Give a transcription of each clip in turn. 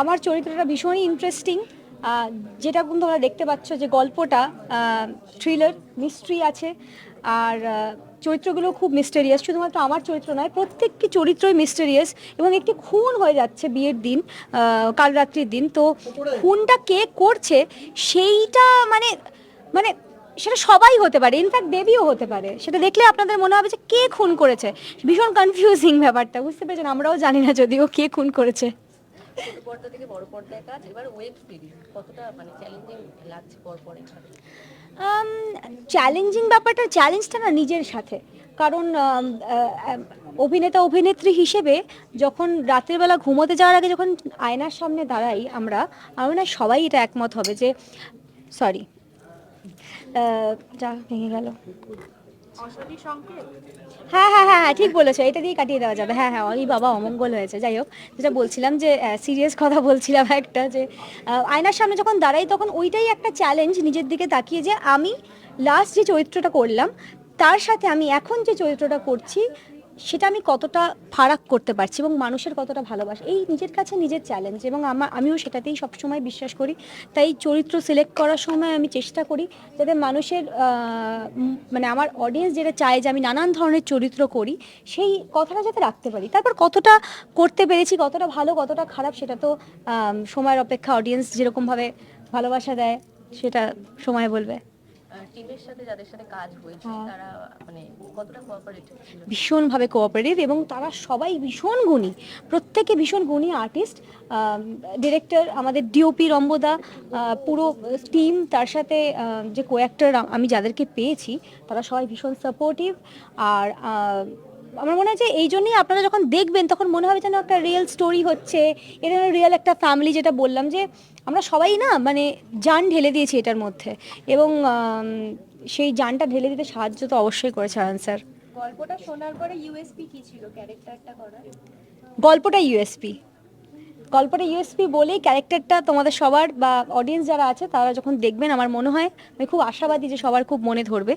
আমার চরিত্রটা ভীষণই ইন্টারেস্টিং যেটা কিন্তু তোমরা দেখতে পাচ্ছ যে গল্পটা থ্রিলার মিস্ট্রি আছে, আর চরিত্রগুলো খুব মিস্টেরিয়াস শুধুমাত্র আমার চরিত্র নয়, প্রত্যেকটি চরিত্রই মিস্টেরিয়াস এবং একটি খুন হয়ে যাচ্ছে বিয়ের দিন কাল রাত্রির দিন। তো খুনটা কে করছে সেইটা মানে মানে সেটা সবাই হতে পারে ইনফ্যাক্ট দেবীও হতে পারে। সেটা দেখলে আপনাদের মনে হবে যে কে খুন করেছে। ভীষণ কনফিউজিং ব্যাপারটা, বুঝতে পেরেছেন? আমরাও জানি না যদিও কে খুন করেছে। ছোট পর্দা থেকে বড় পর্দায় কাজ, এবার ওয়েব সিরিজ কতটা মানে চ্যালেঞ্জিং লাগছে চ্যালেঞ্জিং ব্যাপারটা চ্যালেঞ্জটা না নিজের সাথে। কারণ অভিনেতা, অভিনেত্রী হিসেবে যখন রাতের বেলা ঘুমোতে যাওয়ার আগে যখন আয়নার সামনে দাঁড়াই আমরা মনে হয় সবাই এটা একমত হবে যে সরি যা ভেঙে গেল। হ্যাঁ হ্যাঁ হ্যাঁ হ্যাঁ ঠিক বলেছ। এটা দিয়ে কাটিয়ে দেওয়া যাবে। হ্যাঁ হ্যাঁ ওই বাবা অমঙ্গল হয়েছে। যাই হোক, যেটা বলছিলাম যে সিরিয়াস কথা বলছিলাম একটা যে আয়নার সামনে যখন দাঁড়াই, তখন ওইটাই একটা চ্যালেঞ্জ নিজের দিকে তাকিয়ে যে, আমি লাস্ট যে চরিত্রটা করলাম, তার সাথে আমি এখন যে চরিত্রটা করছি সেটা আমি কতটা ফারাক করতে পারছি এবং মানুষের কতটা ভালোবাসা, এই নিজের কাছে নিজের চ্যালেঞ্জ এবং আমার আমিও সেটাতেই সবসময় বিশ্বাস করি। তাই চরিত্র সিলেক্ট করার সময় আমি চেষ্টা করি যাতে মানুষের মানে আমার অডিয়েন্স যেটা চায় যে আমি নানান ধরনের চরিত্র করি, সেই কথাটা যাতে রাখতে পারি। তারপর কতটা করতে পেরেছি, কতটা ভালো, কতটা খারাপ সেটা তো সময়ের অপেক্ষা অডিয়েন্স যেরকমভাবে ভালোবাসা দেয়, সেটা সময় বলবে। টিমের সাথে যাদের সাথে কাজ হয়েছে হ্যাঁ। তারা মানে কতটা কোঅপারেটিভ ছিল ভীষণভাবে কোঅপারেটিভ এবং তারা সবাই ভীষণ গুণী প্রত্যেকে ভীষণ গুণী আর্টিস্ট ডিরেক্টর আমাদের ডিওপি রম্বদা পুরো টিম তার সাথে যে কোয়াক্টার আমি যাদেরকে পেয়েছি তারা সবাই ভীষণ সাপোর্টিভ আর আমার মনে হয় যে এই জন্যই আপনারা যখন দেখবেন তখন মনে হবে যেন একটা রিয়েল স্টোরি হচ্ছে এটা রিয়েল একটা ফ্যামিলি যেটা বললাম যে আমরা সবাই না মানে যান ঢেলে দিয়েছি এটার মধ্যে। এবং সেই যানটা ঢেলে দিতে সাহায্য তো অবশ্যই করেছে আয়ন স্যার। গল্পটা শোনার পরে ইউএসপি কি ছিল ক্যারেক্টারটা করার? গল্পটা ইউএসপি গল্পটা ইউএসপি বলেই ক্যারেক্টারটা তোমাদের সবার বা অডিয়েন্স যারা আছে, তারা যখন দেখবেন, আমার মনে হয়, আমি খুব আশাবাদী যে সবার খুব মনে ধরবে।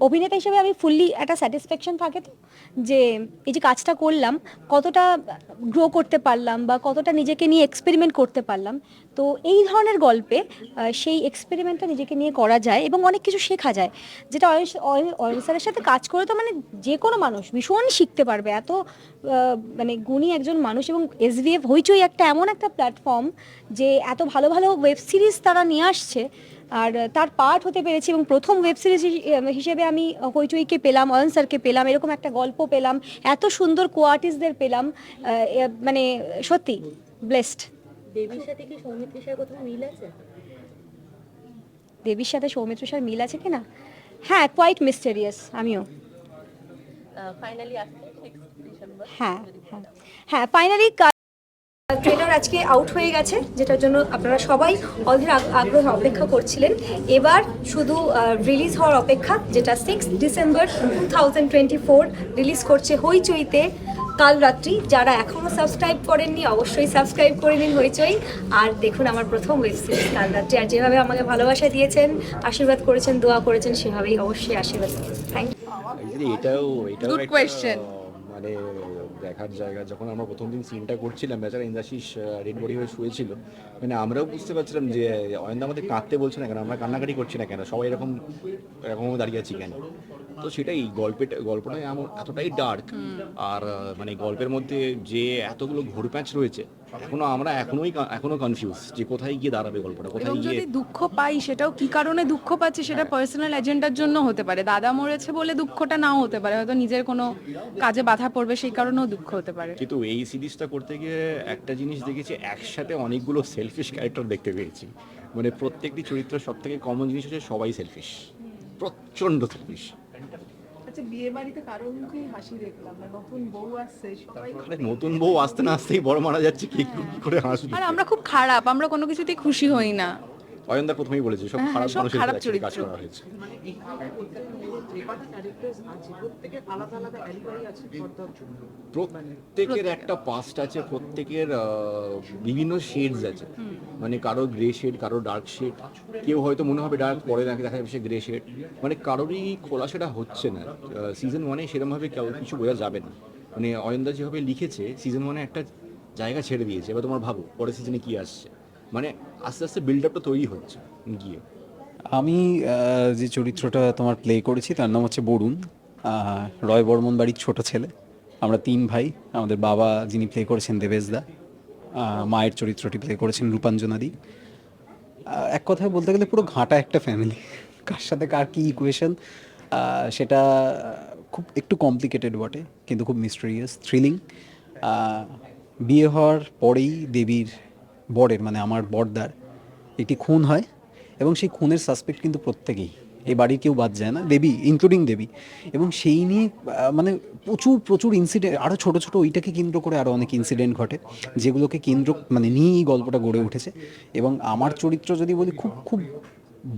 অভিনেতা হিসেবে আমি ফুললি একটা স্যাটিসফ্যাকশন থাকে তো, যে এই যে কাজটা করলাম, কতটা গ্রো করতে পারলাম বা কতটা নিজেকে নিয়ে এক্সপেরিমেন্ট করতে পারলাম, তো এই ধরনের গল্পে সেই এক্সপেরিমেন্টটা নিজেকে নিয়ে করা যায় এবং অনেক কিছু শেখা যায়। যেটা অয়ন- স্যারের সাথে কাজ করে তো মানে যে কোনো মানুষ ভীষণ শিখতে পারবে। এত মানে গুণী একজন মানুষ এবং এসভিএফ হইচই একটা এমন একটা প্ল্যাটফর্ম যে এত ভালো ভালো ওয়েব সিরিজ তারা নিয়ে আসছে। আর তার পার্ট হতে পেরেছি এবং প্রথম ওয়েব সিরিজ হিসেবে আমি হইচইকে পেলাম অয়ন স্যারকে পেলাম এরকম একটা গল্প পেলাম এত সুন্দর কো আর্টিস্টদের পেলাম মানে সত্যি ব্লেসড দেবীর সাথে কি সৌমিত্রের কোথাও মিল আছে? দেবীর সাথে সৌমিত্র স্যার মিল আছে কিনা হ্যাঁ কোয়াইট মিস্টেরিয়াস আমিও। ফাইনালি হ্যাঁ হ্যাঁ। হ্যাঁ ফাইনালি আজকে আউট হয়ে গেছে যেটার জন্য আপনারা সবাই অধীর আগ- আগ্রহে অপেক্ষা করছিলেন। এবার শুধু রিলিজ হওয়ার অপেক্ষা যেটা six December two thousand twenty four release করছে হইচইতে কাল রাত্রি যারা এখনও সাবস্ক্রাইব করেননি অবশ্যই সাবস্ক্রাইব করে নিন হইচই। আর দেখুন আমার প্রথম ওয়েব সিরিজ কাল রাত্রি আর যেভাবে আমাকে ভালোবাসা দিয়েছেন আশীর্বাদ করেছেন দোয়া করেছেন সেভাবেই অবশ্যই আশীর্বাদ থ্যাংক ইউ এটাও এটাও মানে দেখার জায়গা। যখন আমরা প্রথম দিন সিনটা করছিলাম, বেচারা ইন্দ্রাশিস রেড বডি হয়ে শুয়েছিল। মানে আমরাও বুঝতে পারছিলাম যে, অয়ন্দা আমাদের কাঁদতে বলছে না কেন? আমরা কান্নাকাটি করছি না কেন? সবাই এরকম এরকম দাঁড়িয়ে আছি কেন? তো সেটাই গল্পের গল্পটা এমন এতটাই ডার্ক আর মানে গল্পের মধ্যে যে এতগুলো ঘোরপ্যাঁচ রয়েছে এখনও আমরা এখনোই এখনও কনফিউজ যে কোথায় গিয়ে দাঁড়াবে গল্পটা কোথায় গিয়ে দুঃখ পাই সেটাও কি কারণে দুঃখ পাচ্ছি সেটা পার্সোনাল এজেন্ডার জন্য হতে পারে। দাদা মরেছে বলে দুঃখটা নাও হতে পারে হয়তো নিজের কোনো কাজে বাধা পড়বে সেই কারণেও দুঃখ হতে পারে। কিন্তু এই সিরিজটা করতে গিয়ে একটা জিনিস দেখেছি একসাথে অনেকগুলো সেলফিশ ক্যারেক্টার দেখতে পেয়েছি। মানে প্রত্যেকটি চরিত্র সব থেকে কমন জিনিস হচ্ছে সবাই সেলফিশ প্রচণ্ড সেলফিশ আচ্ছা বিয়ে বাড়িতে কারোর মুখেই হাসি দেখলাম না? নতুন বউ আসছে সবাই নতুন বউ আসতে না আসতেই বড় মারা যাচ্ছে কি কি করে হাসবে? আর আমরা খুব খারাপ আমরা কোনো কিছুতেই খুশি হই না। অয়নদা প্রথমেই বলেছে সব হ্যাঁ, খারাপ মানুষের খারাপ কাজ চরিত্র। করা হয়েছে। প্রত্যেকের একটা পাস্ট আছে প্রত্যেকের বিভিন্ন শেডস আছে। মানে কারও গ্রে শেড কারও ডার্ক শেড কেউ হয়তো মনে হবে ডার্ক পরে নাকি দেখা যাবে সে গ্রে শেড মানে কারোরই খোলা সেটা হচ্ছে না। সিজন ওয়ানে সেরকমভাবে কেউ কিছু বোঝা যাবে না। মানে অয়ন্দা যেভাবে লিখেছে সিজন ওয়ানে একটা জায়গা ছেড়ে দিয়েছে। এবার তোমার ভাবো পরের সিজনে কি আসছে? মানে আস্তে আস্তে বিল্ড আপটা তৈরি হচ্ছে গিয়ে। আমি যে চরিত্রটা তোমার প্লে করেছি, তার নাম হচ্ছে বরুণ। রয় বর্মন বাড়ির ছোট ছেলে। আমরা তিন ভাই, আমাদের বাবা যিনি প্লে করেছেন দেবেশদা মায়ের চরিত্রটি প্লে করেছেন রূপাঞ্জনাদি। এক কথায় বলতে গেলে পুরো ঘাঁটা একটা ফ্যামিলি কার সাথে কার কী ইকুয়েশন সেটা খুব একটু কমপ্লিকেটেড বটে, কিন্তু খুব মিস্টেরিয়াস থ্রিলিং বিয়ে হওয়ার পরেই দেবীর বরের মানে আমার বর্দার, একটি খুন হয়। এবং সেই খুনের সাসপেক্ট কিন্তু প্রত্যেকেই। এই বাড়ির কেউ বাদ যায় না, দেবী ইনক্লুডিং দেবী। এবং সেই নিয়ে মানে প্রচুর প্রচুর ইনসিডেন্ট আরও ছোটো ছোটো ওইটাকে কেন্দ্র করে আরও অনেক ইনসিডেন্ট ঘটে, যেগুলোকে কেন্দ্র মানে নিয়েই গল্পটা গড়ে উঠেছে। এবং আমার চরিত্র যদি বলি, খুব খুব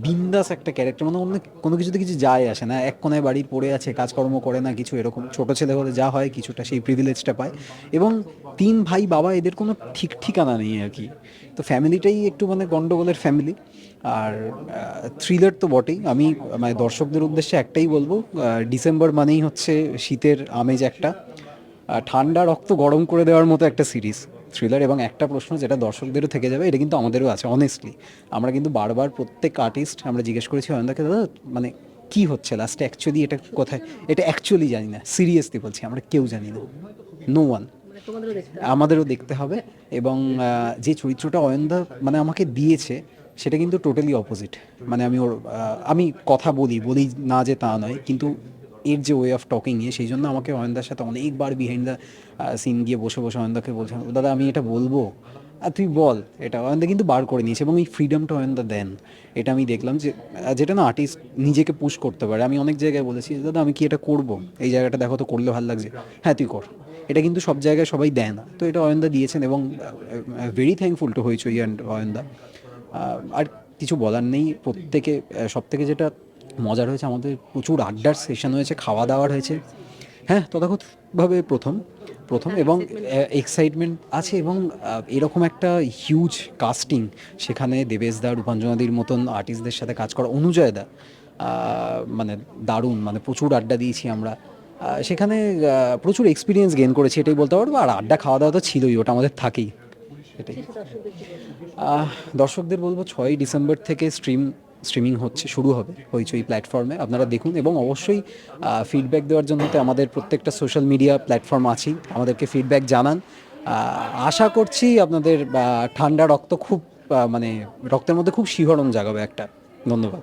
বিন্দাস একটা ক্যারেক্টার মানে অন্য কোনো কিছুতে কিছু যায় আসে না। এক কোনায় বাড়ি পড়ে আছে, কাজকর্ম করে না কিছু, এরকম ছোট ছেলে হলে যা হয়, কিছুটা সেই প্রিভিলেজটা পায়। এবং তিন ভাই বাবা এদের কোনো ঠিক ঠিকানা নেই আর কি। তো ফ্যামিলিটাই একটু মানে গন্ডগোলের ফ্যামিলি আর থ্রিলার তো বটেই। আমি মানে দর্শকদের উদ্দেশ্যে একটাই বলব ডিসেম্বর মানেই হচ্ছে শীতের আমেজ একটা। ঠান্ডা রক্ত গরম করে দেওয়ার মতো একটা সিরিজ থ্রিলার এবং একটা প্রশ্ন যেটা দর্শকদেরও থেকে যাবে, এটা কিন্তু আমাদেরও আছে অনেস্টলি আমরা কিন্তু বারবার প্রত্যেক আর্টিস্ট আমরা জিজ্ঞেস করেছি অয়নদাকে দাদা মানে কি হচ্ছে? লাস্টে অ্যাকচুয়ালি এটা কোথায়? এটা অ্যাকচুয়ালি জানি না সিরিয়াসলি বলছি, আমরা কেউ জানি না। নো ওয়ান আমাদেরও দেখতে হবে এবং যে চরিত্রটা অয়নদা মানে আমাকে দিয়েছে, সেটা কিন্তু টোটালি অপোজিট মানে আমি ওর আমি কথা বলি বলি না যে তা নয়, কিন্তু এর যে ওয়ে অফ টকিং এ, সেই জন্য আমাকে অয়নদার সাথে অনেকবার বিহাইন্ড দ্য সিন গিয়ে বসে বসে অয়নদাকে বলছিলাম দাদা, আমি এটা বলব? আর তুই বল। এটা অয়নদা কিন্তু বার করে নিয়েছে এবং এই ফ্রিডমটা অয়নদা দেন। এটা আমি দেখলাম যে যেটা না আর্টিস্ট নিজেকে পুশ করতে পারে। আমি অনেক জায়গায় বলেছি, দাদা, আমি কি এটা করব? এই জায়গাটা দেখো তো করলে ভালো লাগছে। হ্যাঁ তুই কর। এটা কিন্তু সব জায়গায় সবাই দেয় না। তো এটা অয়নদা দিয়েছেন এবং very thankful to Hoichoi and অয়নদা। আর কিছু বলার নেই। প্রত্যেকে সব থেকে যেটা মজার হয়েছে আমাদের প্রচুর আড্ডার সেশন হয়েছে খাওয়া দাওয়ার হয়েছে। হ্যাঁ তথাকথিতভাবে প্রথম প্রথম এবং এক্সাইটমেন্ট আছে এবং এরকম একটা হিউজ কাস্টিং সেখানে দেবেশদা রূপাঞ্জনাদির মতন আর্টিস্টদের সাথে কাজ করা অনুজয়দা মানে দারুণ মানে প্রচুর আড্ডা দিয়েছি আমরা। সেখানে প্রচুর এক্সপিরিয়েন্স গেইন করেছি, এটাই বলতে পারব, আর আড্ডা খাওয়া দাওয়া তো ছিলই, ওটা আমাদের থাকেই, এটাই। দর্শকদের বলব, ছয়ই ডিসেম্বর থেকে স্ট্রিম স্ট্রিমিং হচ্ছে, শুরু হবে হইচই প্ল্যাটফর্মে আপনারা দেখুন এবং অবশ্যই ফিডব্যাক দেওয়ার জন্য তো আমাদের প্রত্যেকটা সোশ্যাল মিডিয়া প্ল্যাটফর্ম আছেই। আমাদেরকে ফিডব্যাক জানান। আশা করছি আপনাদের ঠান্ডা রক্ত খুব মানে রক্তের মধ্যে খুব শিহরণ জাগাবে একটা। ধন্যবাদ।